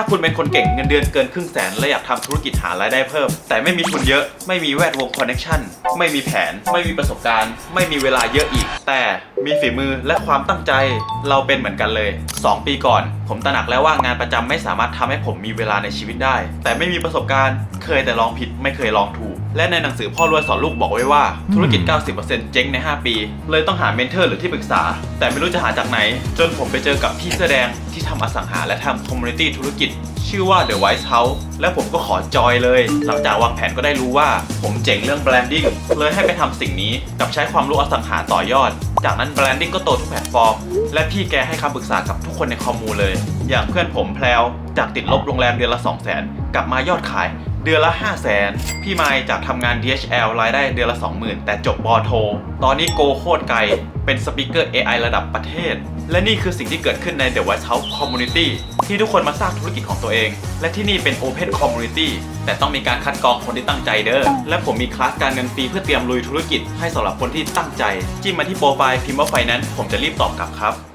ถ้าคุณเป็นคนเก่งเงินเดือนเกินครึ่งแสน และอยากทำธุรกิจหารายได้เพิ่ม แต่ไม่มีทุนเยอะ ไม่มีแวดวงคอนเน็ชันไม่มีแผน ไม่มีประสบการณ์ ไม่มีเวลาเยอะอีก แต่มีฝีมือและความตั้งใจเราเป็นเหมือนกันเลย 2 ปีก่อน ผมตระหนักแล้วว่างานประจำไม่สามารถทำให้ผมมีเวลาในชีวิตได้ แต่ไม่มีประสบการณ์ เคยแต่ลองผิดไม่เคยลองถูก และในหนังสือพ่อรวยสอนลูกบอกไว้ว่าธุรกิจ 90%เจ๊งใน 5 ปี เลยต้องหาเมนเทอร์หรือที่ปรึกษา แต่ไม่รู้จะหาจากไหน จนผมไปเจอกับพี่เสื้อแดงที่ทำอสังหาและทำคอมมูนิตี้ธุรกิจ ชื่อว่า The White House และผมก็ขอจอยเลย หลังจากวางแผนก็ได้รู้ว่า ผมเจ๋งเรื่องแบรนดิ้งเลยให้ไปทำสิ่งนี้กับใช้ความรู้อสังหาต่อยอด จากนั้นแบรนดิ้งก็โตทุกแพลตฟอร์ม และพี่แกให้คำปรึกษากับทุกคนในคอมมูเลย อย่างเพื่อนผมแพลวจากติดลบโรงแรมเดือนละ 2 0 0 0 0 0กลับมายอดขาย เดือนละ 5 0 0 0 0 0พี่ไมค์จากทำงาน DHL รายได้เดือนละ 20,000 แต่จบปอโท ตอนนี้โกโคตรไกล เป็นสปีกเกอร์ AI ระดับประเทศ และนี่คือสิ่งที่เกิดขึ้นใน The White House Community ที่ทุกคนมาสร้างธุรกิจของตัวเอง และที่นี่เป็น Open Community แต่ต้องมีการคัดกรองคนที่ตั้งใจเด้อ และผมมีคลาสการเงินฟรีเพื่อเตรียมลุยธุรกิจให้สำหรับคนที่ตั้งใจ จิ้มมาที่โปรไฟล์พิมพ์ว่าไฟนั้นผมจะรีบตอบกลับครับ